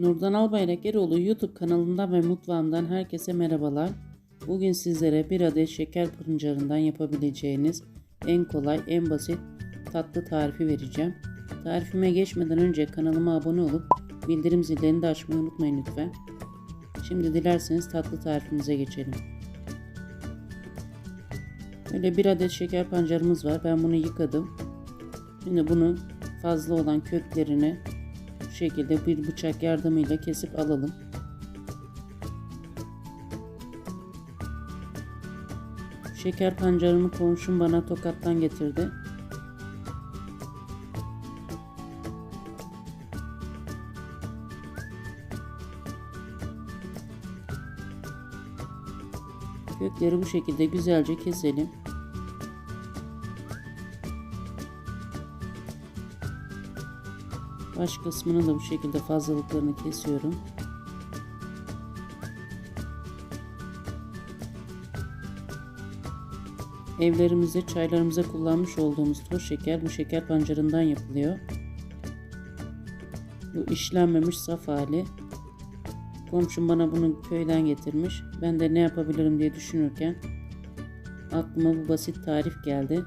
Nurdan Albayrak Eroğlu YouTube kanalından ve mutfağımdan herkese merhabalar. Bugün sizlere bir adet şeker pancarından yapabileceğiniz en kolay, en basit tatlı tarifi vereceğim. Tarifime geçmeden önce kanalıma abone olup bildirim zillerini de açmayı unutmayın lütfen. Şimdi dilerseniz tatlı tarifimize geçelim. Böyle bir adet şeker pancarımız var. Ben bunu yıkadım. Şimdi bunun fazla olan köklerini bu şekilde bir bıçak yardımıyla kesip alalım. Şeker pancarımı komşum bana tokattan getirdi. Kökleri bu şekilde güzelce keselim. Baş kısmını da bu şekilde fazlalıklarını kesiyorum. Evlerimizde çaylarımıza kullanmış olduğumuz toz şeker bu şeker pancarından yapılıyor. Bu işlenmemiş saf hali. Komşum bana bunu köyden getirmiş. Ben de ne yapabilirim diye düşünürken aklıma bu basit tarif geldi.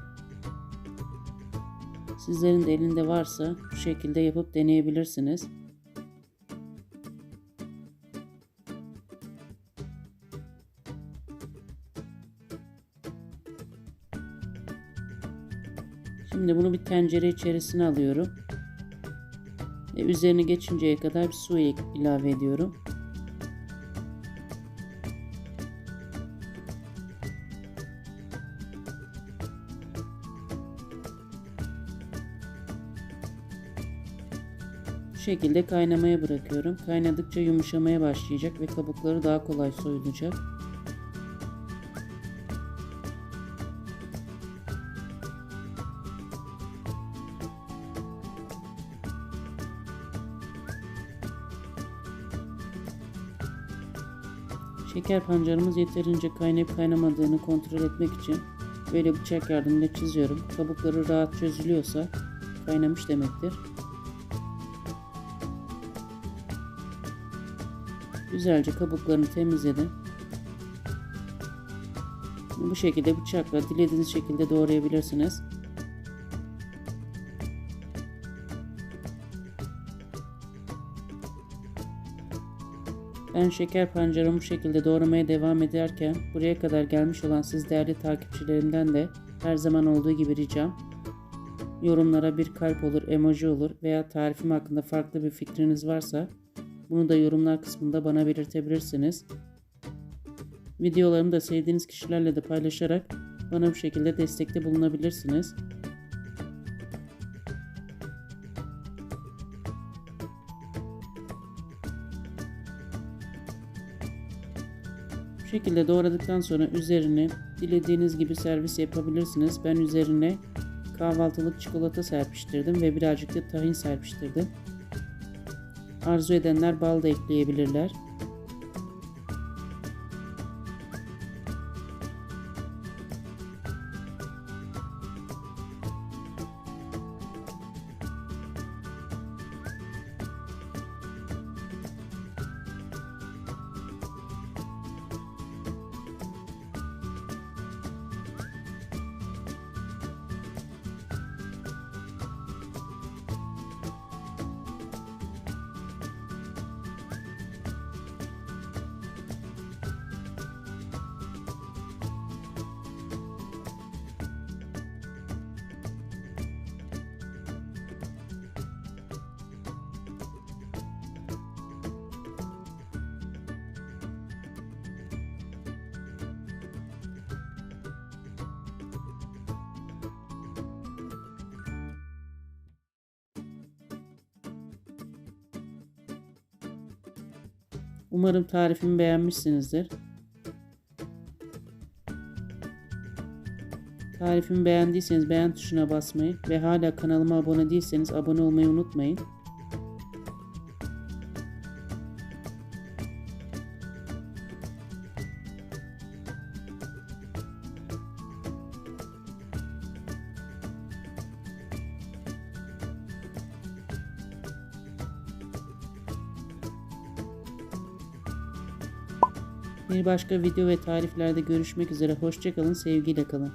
Sizlerin de elinde varsa bu şekilde yapıp deneyebilirsiniz. Şimdi bunu bir tencere içerisine alıyorum. Ve üzerine geçinceye kadar bir su ilave ediyorum. Şekilde kaynamaya bırakıyorum. Kaynadıkça yumuşamaya başlayacak ve kabukları daha kolay soyulacak. Şeker pancarımız yeterince kaynayıp kaynamadığını kontrol etmek için böyle bıçak yardımıyla çiziyorum. Kabukları rahat çözülüyorsa kaynamış demektir. Güzelce kabuklarını temizledim. Bu şekilde bıçakla dilediğiniz şekilde doğrayabilirsiniz. Ben şeker pancarımı bu şekilde doğramaya devam ederken buraya kadar gelmiş olan siz değerli takipçilerimden de her zaman olduğu gibi ricam yorumlara bir kalp olur, emoji olur veya tarifim hakkında farklı bir fikriniz varsa bunu da yorumlar kısmında bana belirtebilirsiniz. Videolarımı da sevdiğiniz kişilerle de paylaşarak bana bu şekilde destekte bulunabilirsiniz. Bu şekilde doğradıktan sonra üzerine dilediğiniz gibi servis yapabilirsiniz. Ben üzerine kahvaltılık çikolata serpiştirdim ve birazcık da tahin serpiştirdim. Arzu edenler bal da ekleyebilirler. Umarım tarifimi beğenmişsinizdir. Tarifimi beğendiyseniz beğen tuşuna basmayı ve hala kanalıma abone değilseniz abone olmayı unutmayın. Bir başka video ve tariflerde görüşmek üzere. Hoşçakalın, sevgiyle kalın.